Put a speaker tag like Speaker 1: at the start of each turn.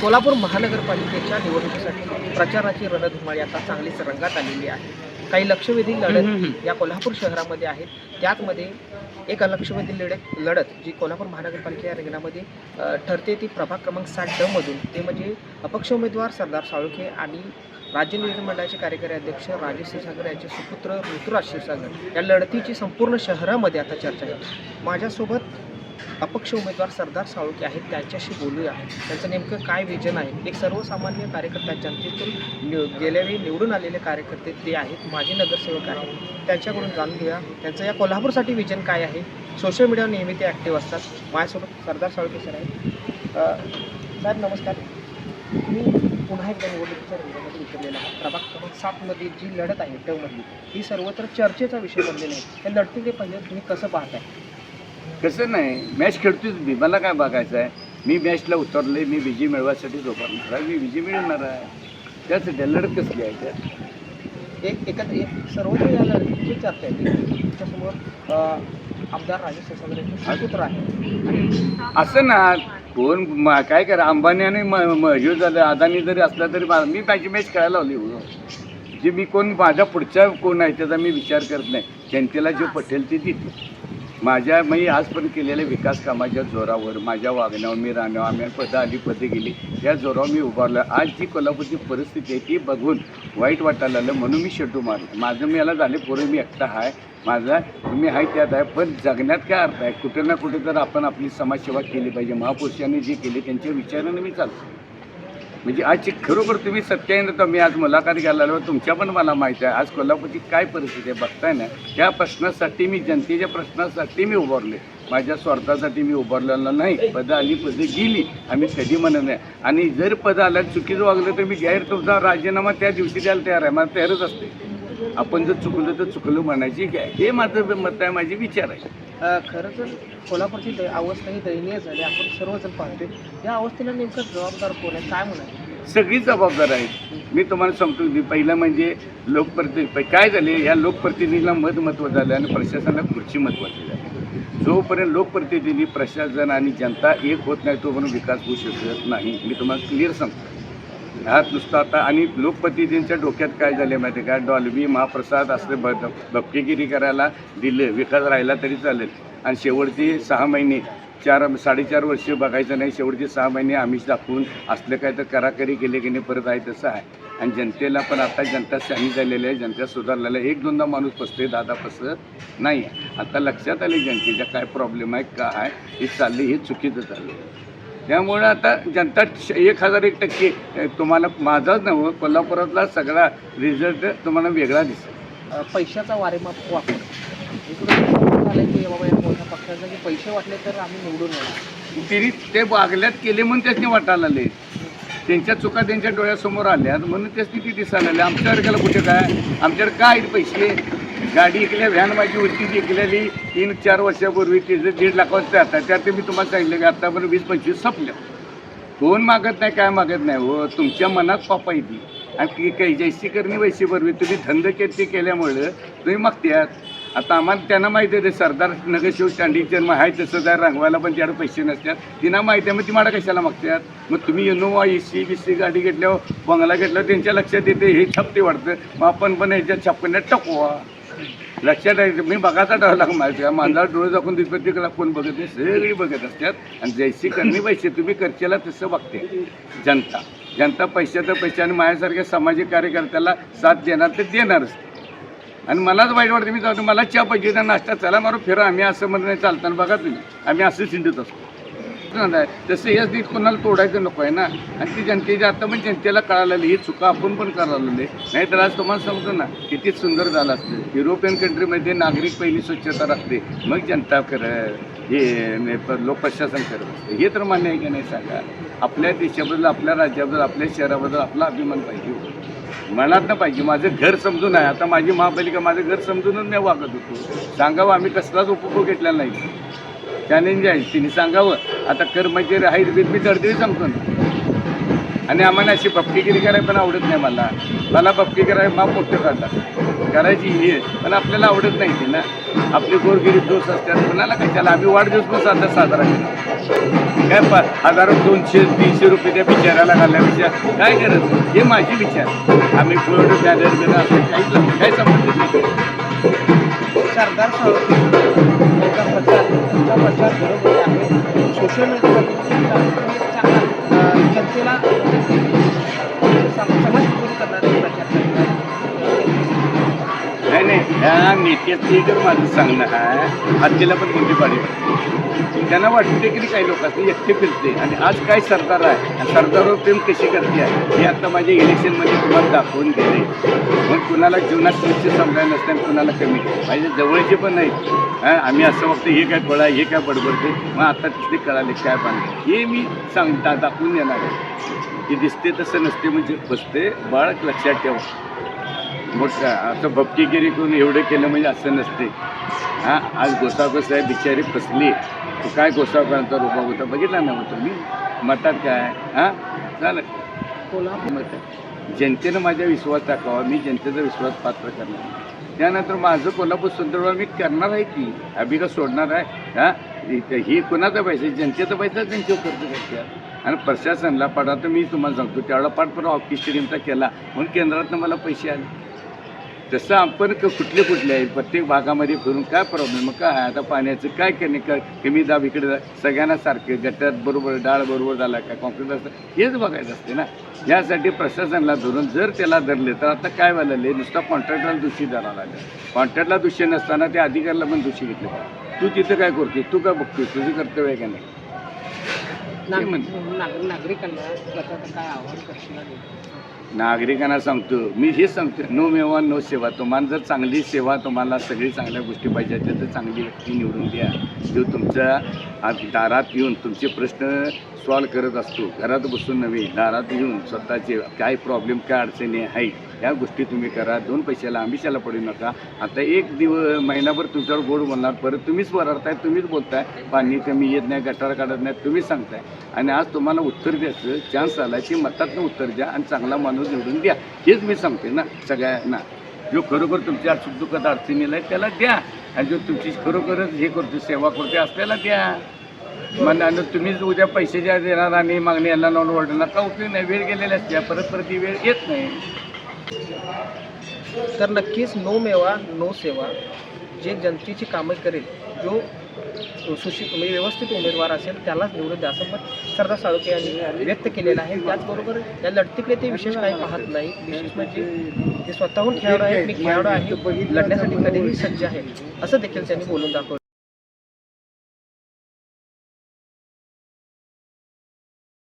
Speaker 1: सोलापूर महानगरपालिकेच्या निवडणुकीसाठी प्रचाराची रणधुमाळी आता चांगलीच रंगात आलेली आहे. काही लक्षवेधी लढत या कोल्हापूर शहरामध्ये आहेत. त्यातमध्ये एक लक्षवेधी लढत लढत जी कोल्हापूर महानगरपालिका या रिंगणामध्ये ठरते ती प्रभाग क्रमांक ड मधून. ते म्हणजे अपक्ष उमेदवार सरदार साळुखे आणि राज्य नियोजन मंडळाचे कार्यकारी अध्यक्ष राजेश क्षीरसागर यांचे सुपुत्र ऋतुराज क्षीरसागर. या लढतीची संपूर्ण शहरामध्ये आता चर्चा आहे माझ्यासोबत अपक्ष उमेदवार सरदार साळुके आहेत त्यांच्याशी बोलूया. त्यांचं नेमकं काय विजन आहे? एक सर्वसामान्य कार्यकर्ता जनतेतून निव गेल्यावेळी निवडून आलेले कार्यकर्ते ते आहेत माजी नगरसेवक आहेत. त्यांच्याकडून जाणून घेऊया. त्यांचं या कोल्हापूरसाठी विजन काय आहे? सोशल मीडियावर नेहमी ते ॲक्टिव्ह असतात. माझ्यासोबत सरदार साळुके सर आहेत. सर साहेब नमस्कार. मी पुन्हा एकदा निवडणुकीच्या रंगामध्ये उतरलेला आहे. प्रभाग क्रमांक सातमध्ये जी लढत आहे टवमधली ही सर्वत्र चर्चेचा विषय बनलेला आहे. त्या लढतीकडे पहिले तुम्ही कसं पाहताय?
Speaker 2: कसं नाही. मॅच खेळतोच मी. मला काय बघायचं आहे? मी मॅचला उतरले मी विजय मिळवायसाठी उभारणार आहे. मी विजय मिळवणार आहे. त्यासाठी लढत कसली आहे त्यात?
Speaker 1: एक एकत्र एक सर्वत्र या लढतीची चर्चा आहे. तुमच्यासमोर अ, आमदार राजेश यांचे सुपुत्र आहे
Speaker 2: असं ना. कोण काय करा? अंबानी आणि हे झालं. अदानी जरी असला तरी मा- मी माझी मॅच खेळायला लावली हो. जे मी कोण माझ्या पुढच्या कोण आहे त्याचा मी विचार करत नाही. जनतेला जे पटेल ते देतो माझ्या मी आजपर्यंत केलेल्या विकास कामाच्या जोरावर माझ्या वागण्यावर मी राहण्यावर आम्ही पदं आली पदं गेली या जोरावर मी उभारलं आज जी कोल्हापूरची परिस्थिती आहे ती बघून वाईट वाटायला लागलं म्हणून मी शेटू मारलं. माझं मी याला झाले पोरं मी एकटा आहे माझा मी आहे त्यात आहे पण जगण्यात काय अर्थ आहे? कुठे ना कुठे तर आपण आपली समाजसेवा केली पाहिजे. महापुरुषांनी जे केले त्यांच्या विचाराने मी चालतो म्हणजे आजची खरोखर तुम्ही सत्य आहे तर मी आज मुलाखत घ्यायला आलो तुमच्या पण मला माहिती आहे. आज कोल्हापूरची काय परिस्थिती आहे बघताय ना त्या प्रश्नासाठी मी जनतेच्या प्रश्नासाठी मी उभारले माझ्या स्वार्थासाठी मी उभारलेलं नाही. पदं आली पदं गेली. आम्ही कधी म्हणत नाही. आणि जर पदं आल्या चुकीचं वागलं तर मी गैर तुमचा राजीनामा त्या दिवशी द्यायला तयार आहे. मला तयारच असते. आपण जर चुकलं तर चुकलं म्हणायची काय? हे माझं मत आहे माझे विचार आहे.
Speaker 1: खरं तर कोल्हापूरची द अवस्था ही दयनीय झाली. आपण सर्वजण पाहतोय. या अवस्थेला नेमकं जबाबदार कोण आहे? काय म्हणाले
Speaker 2: सगळी जबाबदार आहेत. मी तुम्हाला सांगतो की पहिलं म्हणजे लोकप्रतिनिधी काय झाले? या लोकप्रतिनिधीला मत महत्त्व झालं आणि प्रशासनाला खुर्ची महत्वाची झाली. जोपर्यंत लोकप्रतिनिधी प्रशासन आणि जनता एक होत नाही तोपर्यंत विकास होऊ शकत नाही. मी तुम्हाला क्लिअर सांगतो. ह्यात नुसतं आता आणि लोकप्रतिनिधींच्या डोक्यात काय झाले माहिती आहे का? डॉल्बी महाप्रसाद असले ब भपकेगिरी करायला दिलं विकास राहिला तरी चालेल. आणि शेवटची सहा महिने चार साडेचार वर्ष बघायचं नाही शेवटचे सहा महिने आमिष दाखवून असलं काय तर कराकरी केले की नाही परत आहे तसं आहे. आणि जनतेला पण आता जनता शाही झालेली आहे जनता सुधारलेलं आहे. एक दोनदा माणूस फसते दादा फसत नाही. आता लक्षात आले जनतेच्या काय प्रॉब्लेम आहे का आहे हे चालले हे चुकीचं चाललं त्यामुळे आता जनता एक हजार एक टक्के तुम्हाला माझाच नव्ह कोल्हापुरातला सगळा रिझल्ट तुम्हाला वेगळा दिसेल.
Speaker 1: अ, पैशाचा वारेमाप वापर. की बाबा या मोठ्या पक्षाचा की पैसे वाटले तर आम्ही निवडून येणार.
Speaker 2: ते वागल्यात केले म्हणून त्याच्याने वाटायला आले त्यांच्या चुका त्यांच्या डोळ्यासमोर आल्यात म्हणून त्याच ती दिसायला आल्या आमच्या वर्गाला कुठे काय? आमच्याकडे काय पैसे? गाडी इकल्या व्हॅन माझी होती ती इकल्याली तीन चार वर्षापूर्वी तिचं दीड लाखाचं आता त्यात मी तुम्हाला सांगितलं की आत्तापर्यंत वीस पंचवीस संपल्या. कोण मागत नाही काय मागत नाही हो तुमच्या मनात पापा येते आणि काही जैसी करणी वैसी पूर्वी तुम्ही धंद ते केल्यामुळं तुम्ही मागत्यात. आता आम्हाला त्यांना माहिती आहे ते सरदार नगरशिव चांडी जन्म आहे तसं जर रंगवायला पण त्याला पैसे नसतात. तिना माहिती आहे मग ती मला कशाला मागतात मग तुम्ही Innova A C B C गाडी घेतल्यावर बंगला घेतल्यावर त्यांच्या लक्षात येते हे छापते वाटतं. मग आपण पण ह्याच्या छापण्यात टाकवा लक्षात आहे. मी बघायचा ठरला माहिती आहे? माझा डोळे दाखवून तिथं तिकडे कोण बघत नाही? सगळी बघत असतात. आणि जैसी करणी पैसे तुम्ही करचेला तसं बघते. जनता. जनता पैशाचं पैसे आणि माझ्यासारख्या सामाजिक कार्यकर्त्याला साथ देणार ते देणारच. आणि मलाच वाईट वाटतं. मी जातो मला चहा पाहिजे नाश्ता चला मारू फिरा. आम्ही असं म्हणत नाही चालताना बघा तुम्ही आम्ही असं चिंतित असतो. नाही, तसं हेच नीट कोणाला तोडायचं नको आहे ना. आणि ती जनतेच्या आता पण जनतेला कळायला ही चुका आपण पण करायला नाही नाहीतर आज तुम्हाला समजतो ना किती सुंदर झालं असतं. युरोपियन कंट्रीमध्ये नागरिक पहिली स्वच्छता राखते. मग जनता कर हे ने- लोक प्रशासन करत असते. हे तर मान्य आहे की नाही सांगा. आपल्या देशाबद्दल आपल्या राज्याबद्दल आपल्या शहराबद्दल आपला अभिमान पाहिजे हो. मनात ना पाहिजे. माझं घर समजून आहे. आता माझी महापालिका माझं घर समजूनच मी वागत होतो. सांगावं आम्ही कसलाच उपभोग घेतलेला नाही. चॅलेंज आहे. तिने सांगावं आता कर्मचारी आहेत बीत मी दर्दी सांगतो ना आणि आम्हाला अशी बपकीगिरी करायला पण आवडत नाही मला. मला बपकी करायला माप मोठं करतात करायची ही आहे पण आपल्याला आवडत नाही ते ना. आपली गोरगिरी दोष असतात कोणाला कशाला? आम्ही वाढदिवस पण साधा साजरा केला. काय पा हजारो दोनशे तीनशे रुपये त्या बिचाराला घालण्यापेक्षा काय करत हे माझे विचार. आम्ही कोविड बॅनर बिनर असं काही काय समजत नाही.
Speaker 1: सरदार प्रचार आहे. सोशल जनतेला करणारे प्रचार
Speaker 2: नाही नाही. ह्या नेत्याचं तर माझं सांगणं आहे हत्तीला पण कोणती पाडी त्यांना वाटते की काही लोकांनी एकटे फिरते. आणि आज काय सरदार आहे? आणि प्रेम कशी करते आहे? हे आता माझ्या इलेक्शनमध्ये तुम्हाला दाखवून गेले मग कुणाला जीवनात स्वच्छ समजा नसतं आणि कुणाला कमी? माझ्या जवळचे पण नाहीत. हां आम्ही असं बघतो हे काय पळा हे काय बडबडते मग आता तिथे कळाले काय पाणी हे मी सांगता दाखवून येणार आहे. की दिसते तसं नसते म्हणजे बसते बाळ लक्षात ठेवा. मोठं असं भपकीगिरी करून एवढं केलं म्हणजे असं नसते. हां आज गोसागोस साहेब बिचारी फसली. तो काय गोसावकरांचा रूपा होता बघितला ना मग तुम्ही? मतात काय? हां? झालं.
Speaker 1: कोल्हापूर
Speaker 2: मत. जनतेनं माझ्या विश्वास दाखवा मी जनतेचा विश्वास पात्र करणार त्यानंतर माझं कोल्हापूर सुंदरवार मी करणार आहे की? अभि का सोडणार आहे. हां? हे ही कोणाचा पैसा? जनतेचा पैसा त्यांच्यावर खर्च करते आणि प्रशासनला पडा. तर मी तुम्हाला सांगतो त्यावेळेला पाठपुरा ऑफिस स्टेडियमचा केला. म्हणून केंद्रातनं मला पैसे आले. तसं आपण क- कुठले कुठले आहेत प्रत्येक भागामध्ये फिरून काय प्रॉब्लेम मग काय? आता पाण्याचं काय कमी का कमी दाब इकडे जा- सगळ्यांना सारखे गटात बरोबर डाळ बरोबर झाला का? कॉन्क्रीट असतं हेच बघायचं असते ना. यासाठी प्रशासनाला धरून जर त्याला धरले तर आता काय व्हायला नुसता कॉन्ट्रॅक्टरला दोषी धरायला लागेल. कॉन्ट्रॅक्टला दोषी नसताना त्या अधिकाऱ्याला पण दोषी घेतले तू तिथं काय करतोय? तू काय बघतोय? तुझं कर्तव्य आहे का नाही?
Speaker 1: नागरिकांना प्रचाराचं काय आव्हान करशील
Speaker 2: नागरिकांना सांगतो मी हेच सांगतो नो मेवा नो सेवा. तुम्हाला जर चांगली सेवा तुम्हाला सगळी चांगल्या गोष्टी पाहिजे तर चांगली व्यक्ती निवडून द्या. जो तुमच्या दारात येऊन तुमचे प्रश्न सॉल्व करत असतो घरात बसून नव्हे दारात येऊन स्वतःचे काय प्रॉब्लेम काय अडचणी आहेत या गोष्टी तुम्ही करा. दोन पैशाला आमिषाला पडू नका. आता एक दिवस महिनाभर तुमच्यावर गोड बोलणार. परत तुम्हीच वरडताय तुम्हीच बोलताय. पाणी कमी येत नाही गटार काढत नाही तुम्हीच सांगताय. आणि आज तुम्हाला उत्तर द्यायचं चान्स आला की मतातनं उत्तर द्या आणि चांगला माणूस निवडून द्या. हेच मी सांगते ना सगळ्यांना. जो खरोखर तुमच्या सुखदुःखात अडचणीला आहे त्याला द्या. आणि जो तुमची खरोखरच हे करतो सेवा करते असल्याला द्या. मग आणि तुम्हीच उद्या पैसे ज्या देणार आणि मागणी यांना नॉन ओरडणार का उपयोग नाही. वेळ गेलेली असते. परत परत ती वेळ येत नाही.
Speaker 1: तर नक्कीच नो मेवा नो सेवा जे जनतेची कामं करेल जो सुशी म्हणजे व्यवस्थित उमेदवार असेल त्यालाच निवडून द्या. असं मत सरदार साळुके यांनी व्यक्त केलेलं आहे. त्याचबरोबर या लढतीकडे ते विशेष काही पाहत नाही. विशेष म्हणजे ते स्वतःहून खेळाडू आहेत मी खेळाडू आहे लढण्यासाठी कधीही सज्ज आहे. असं देखील त्यांनी बोलून दाखवलं.